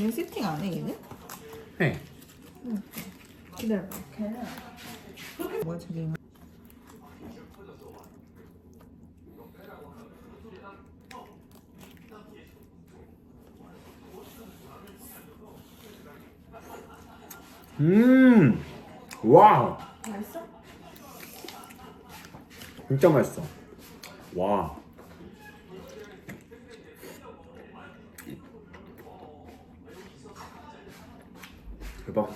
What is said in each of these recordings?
얘 세팅 안 해, 얘는? 해. 기다려봐. 걔는. 뭐야, 저기. 음, 와, 맛있어? 진짜 맛있어. 와. 대박.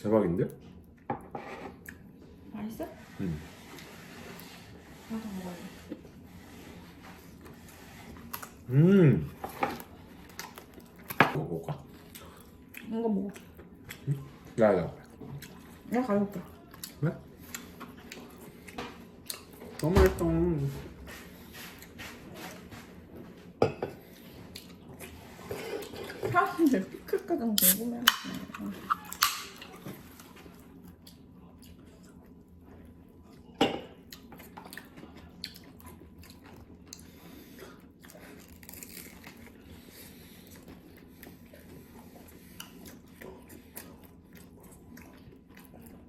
대박인데? 맛있어? 응. 나도 먹어야 음. 먹어볼까? 이거 먹어. 야, 야. 내가 가져올게. 왜? 너무 맛있어. 사람들 피클까지 궁금해하겠네.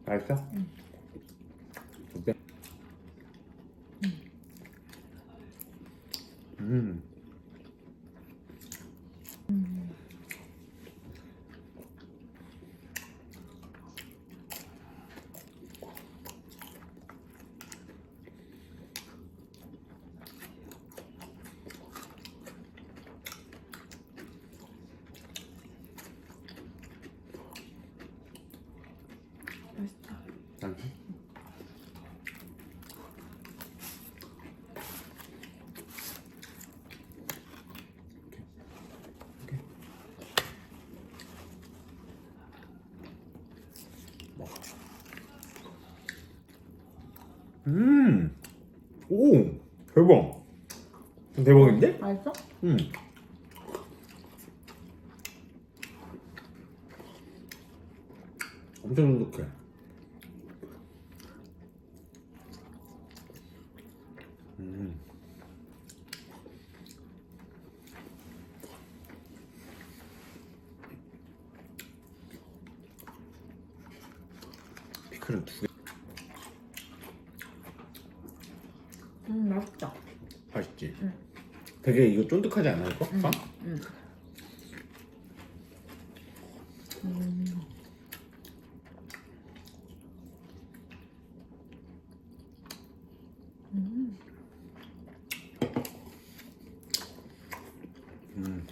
맛있어? 응. 어때? 음. 맛있다. 맛있어? 먹어. 음, 오, 대박. 대박인데? 맛있어? 음. 엄청 쫀득해. 음. 피클은 두 개. 음, 맛있다. 맛있지? 응. 되게 이거 쫀득하지 않아 이거? 빵? 음. 음. 음. 음.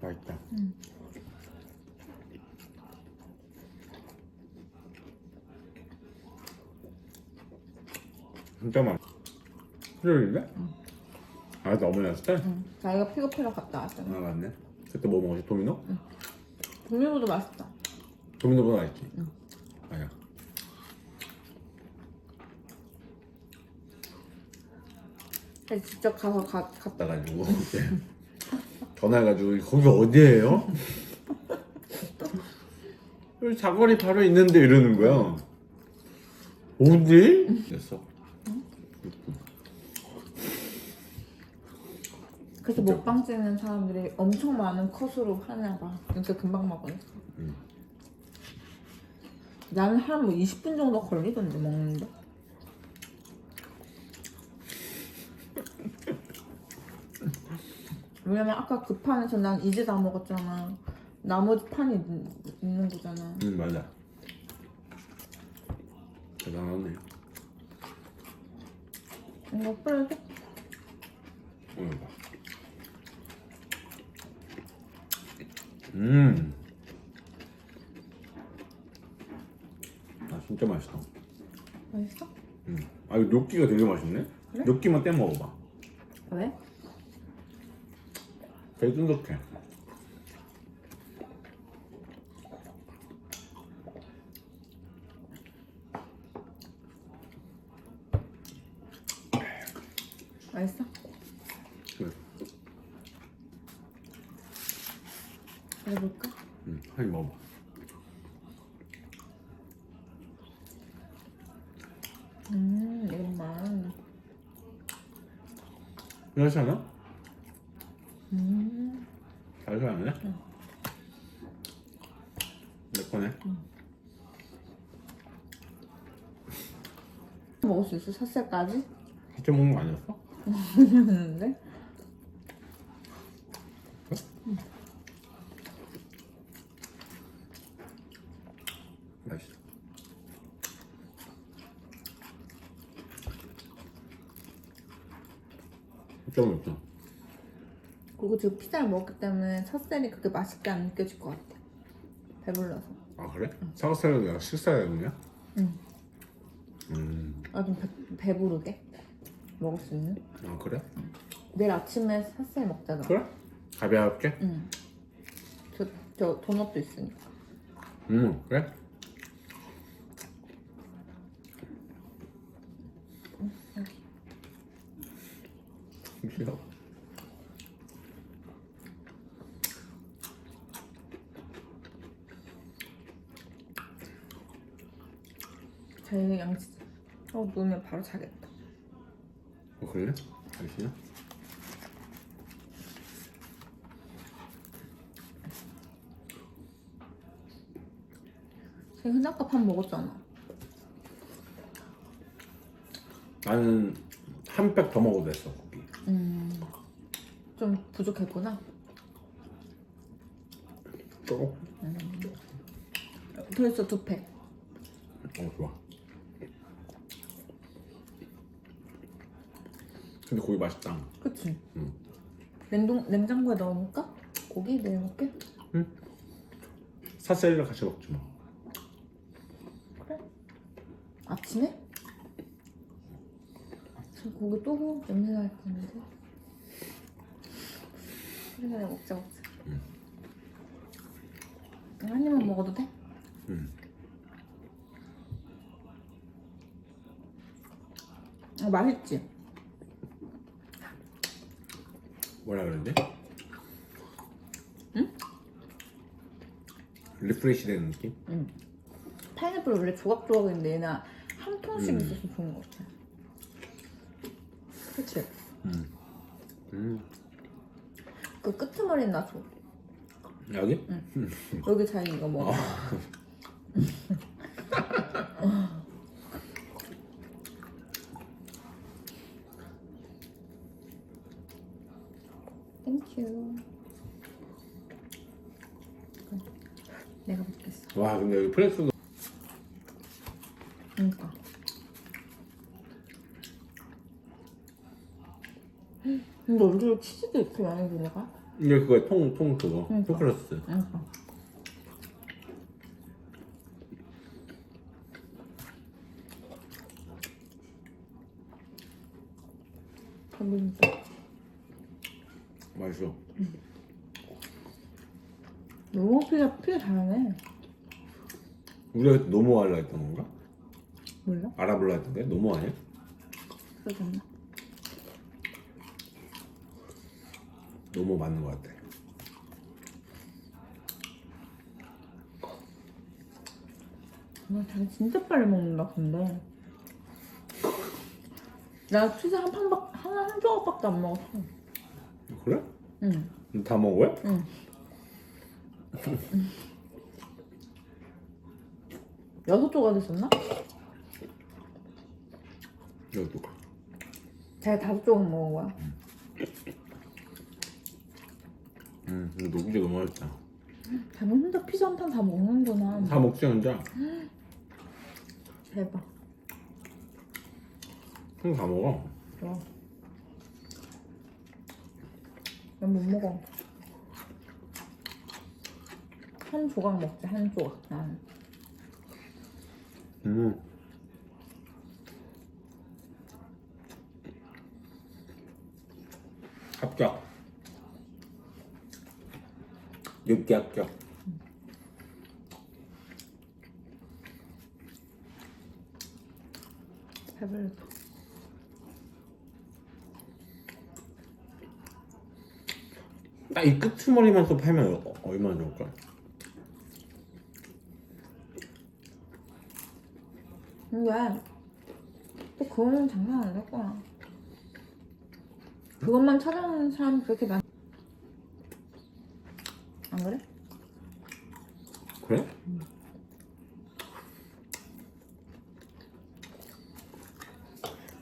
맛있다. 음. 진짜 맛. 수요일인데? 아, 너무 맛있다. 응. 나 이거 픽업해러 갔다 왔잖아. 아, 맞네. 그때 뭐 먹었지? 도미노? 동료보다 맛있다. 도미노보다 맛있지? 응. 아니야. 그래서 직접 가서 가, 갔다. 이제 전화해가지고 거기 어디예요? 여기 사거리 바로 있는데 이러는 거야. 어디? 됐어. 그래서 진짜? 먹방 찍는 사람들이 엄청 많은 컷으로 하나 봐. 그러니까 금방 먹으니까. 응. 나는 한 뭐 20분 정도 걸리던데 먹는데. 왜냐면 아까 그 판에서 난 이제 다 먹었잖아. 나머지 판이 있- 있는 거잖아. 응 맞아. 대단하네. 이거 뿌려줘? 오늘 봐. 음. 아 진짜 맛있다. 맛있어? 음. 아 이거 뇨끼가 되게 맛있네. 그래? 뇨끼만 떼 먹어봐. 왜? 되게 쫀득해. 맛있어? 그래. 그래볼까? 응, 한입 먹어봐. 음 이것만. 이렇지 않아? 음. 잘잘안 해? 응. 내 거네. 먹을 수 있어? 삿살까지? 해쳐 먹는 거 아니었어? 했는데? 맛있어. 좀 없어. 그리고 지금 피자를 먹었기 때문에 삿살이 그렇게 맛있게 안 느껴질 것 같아. 배불러서. 아 그래? 사과살도 내가 식사해야 되냐? 응. 음. 아좀 배부르게 먹을 수 있는? 아 그래? 내일 아침에 삿살 먹자고. 그래? 가볍게? 응. 저, 저 도넛도 있으니까. 음 그래? 싫어. 저희 양치. 어 누우면 바로 자겠다. 어, 그래? 잠시만. 저희 흔적밥 한 먹었잖아. 나는 한 팩 더 먹어도 됐어 고기. 음. 좀 부족했구나. 또? 더 있어 두 팩. 어 좋아. 근데 고기 맛있다. 그치? 응. 냉동 냉장고에 넣어놓을까? 고기 내일 먹게. 사셀이랑 같이 먹지 뭐. 그래. 아침에? 저 고기 또 냄새 날 텐데. 그래 그래 먹자 먹자. 응. 한 입만 먹어도 돼? 응. 어 맛있지? 뭐라 그러지? 응? 리프레시 되는 느낌? 응. 파인애플 원래 조각조각인데 얘는 한 통씩 음. 있어서 좋은 것 같아. 그치? 음. 음. 그 끄트머리는 나 줘. 여기? 여기 자기 이거 먹어. 땡큐. 내가 와 근데 여기 프레스도 그러니까. 근데 우리 치즈도 이렇게 많이 들어가? 이게 그거야 통통 그거 그러니까. 통플러스 그러니까. 감사합니다. 맛있어 너무 피자 피자 잘하네. 우리가 그때 노모 할라 했던 건가? 몰라? 알아볼라 했던 게 노모 아니야? 그러잖아. 노모 맞는 것 같아 와, 자기 진짜 빨리 먹는다, 근데. 나 피자 한 판밖, 하나, 한 조각밖에 안 먹었어. 그래? 응, 다 먹어요? 응. 여섯 조각 있었나? 이것도 자기 다섯 조각 먹은 거야. 음 근데 녹이게 너무 맛있다 자기 혼자 피자 한 판 다 먹는구나. 다 먹지 혼자? 대박. 형다 먹어 좋아. 난못 먹어. 한 조각 먹지, 한 조각. 난. 음 합격 육개 합격 배불러. 딱이 끝머리만 또 팔면 어- 얼마나 좋을까? 근데 또 그거는 장난 안 될 거야. 그것만 찾아오는 사람이 그렇게 많. 안 그래? 그래?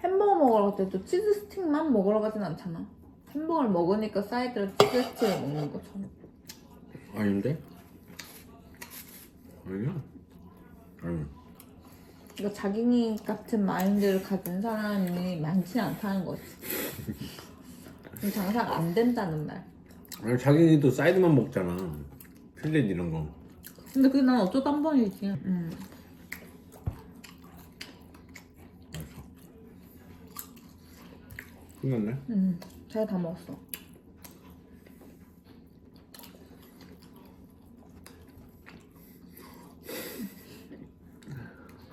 햄버거 먹으러 갈 때도 치즈 스틱만 먹으러 가진 않잖아. 햄버거를 먹으니까 사이드로 치즈 스틱을 먹는 것처럼. 아닌데? 아니야. 아니. 이거 자기 같은 마인드를 가진 사람이 많지 않다는 거지. 장사가 안 된다는 말. 아니 자기도 사이드만 먹잖아. 필렛 이런 거. 근데 그게 난 어쩌다 한 번이지. 음. 끝났네. 음. 자기 다 먹었어.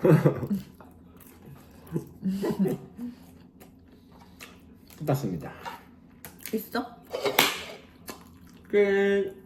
끝났습니다. 있어? 끝.